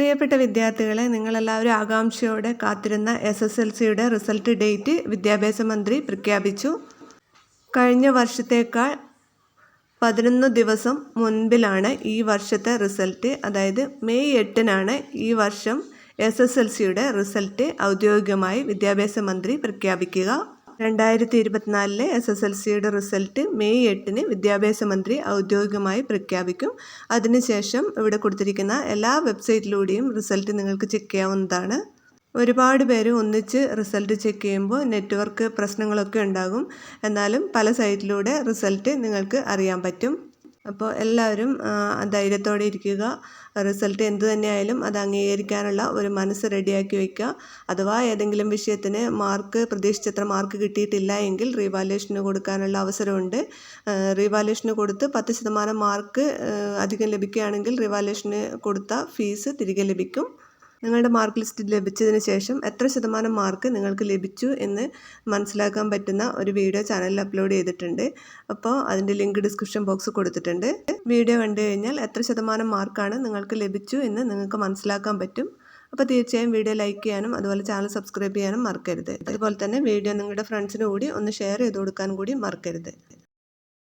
പ്രിയപ്പെട്ട വിദ്യാർത്ഥികളെ നിങ്ങളെല്ലാവരും ആകാംക്ഷയോടെ കാത്തിരുന്ന എസ് എസ് എൽ സിയുടെ റിസൾട്ട് ഡേറ്റ് വിദ്യാഭ്യാസ മന്ത്രി പ്രഖ്യാപിച്ചു. കഴിഞ്ഞ വർഷത്തേക്കാൾ പതിനൊന്ന് ദിവസം മുൻപിലാണ് ഈ വർഷത്തെ റിസൾട്ട്. അതായത് മെയ് എട്ടിനാണ് ഈ വർഷം എസ് എസ് എൽ സിയുടെ റിസൾട്ട് ഔദ്യോഗികമായി വിദ്യാഭ്യാസ മന്ത്രി പ്രഖ്യാപിക്കുക. രണ്ടായിരത്തി ഇരുപത്തിനാലിലെ എസ് എസ് എൽ സിയുടെ റിസൾട്ട് മെയ് എട്ടിന് വിദ്യാഭ്യാസ മന്ത്രി ഔദ്യോഗികമായി പ്രഖ്യാപിക്കും. അതിനുശേഷം ഇവിടെ കൊടുത്തിരിക്കുന്ന എല്ലാ വെബ്സൈറ്റിലൂടെയും റിസൾട്ട് നിങ്ങൾക്ക് ചെക്ക് ചെയ്യാവുന്നതാണ്. ഒരുപാട് പേര് ഒന്നിച്ച് റിസൾട്ട് ചെക്ക് ചെയ്യുമ്പോൾ നെറ്റ്വർക്ക് പ്രശ്നങ്ങളൊക്കെ ഉണ്ടാകും. എന്നാലും പല സൈറ്റിലൂടെ റിസൾട്ട് നിങ്ങൾക്ക് അറിയാൻ പറ്റും. അപ്പോൾ എല്ലാവരും ധൈര്യത്തോടെ ഇരിക്കുക. റിസൾട്ട് എന്ത് തന്നെയായാലും അത് അംഗീകരിക്കാനുള്ള ഒരു മനസ്സ് റെഡിയാക്കി വയ്ക്കുക. അഥവാ ഏതെങ്കിലും വിഷയത്തിന് മാർക്ക് പ്രതീക്ഷിച്ചത്ര മാർക്ക് കിട്ടിയിട്ടില്ല എങ്കിൽ റീവാലുവേഷന് കൊടുക്കാനുള്ള അവസരമുണ്ട്. റീവാലുവേഷന് കൊടുത്ത് പത്ത് ശതമാനം മാർക്ക് അധികം ലഭിക്കുകയാണെങ്കിൽ റീവാലുവേഷന് കൊടുത്ത ഫീസ് തിരികെ ലഭിക്കും. നിങ്ങളുടെ മാർക്ക് ലിസ്റ്റ് ലഭിച്ചതിന് ശേഷം എത്ര ശതമാനം മാർക്ക് നിങ്ങൾക്ക് ലഭിച്ചു എന്ന് മനസ്സിലാക്കാൻ പറ്റുന്ന ഒരു വീഡിയോ ചാനലിൽ അപ്ലോഡ് ചെയ്തിട്ടുണ്ട്. അപ്പോൾ അതിന്റെ ലിങ്ക് ഡിസ്ക്രിപ്ഷൻ ബോക്സ് കൊടുത്തിട്ടുണ്ട്. വീഡിയോ കണ്ടു കഴിഞ്ഞാൽ എത്ര ശതമാനം മാർക്കാണ് നിങ്ങൾക്ക് ലഭിച്ചു എന്ന് നിങ്ങൾക്ക് മനസ്സിലാക്കാൻ പറ്റും. അപ്പോൾ തീർച്ചയായും വീഡിയോ ലൈക്ക് ചെയ്യാനും അതുപോലെ ചാനൽ സബ്സ്ക്രൈബ് ചെയ്യാനും മറക്കരുത്. അതുപോലെ തന്നെ വീഡിയോ നിങ്ങളുടെ ഫ്രണ്ട്സിന് കൂടി ഒന്ന് ഷെയർ ചെയ്ത് കൊടുക്കാൻ കൂടി മറക്കരുത്.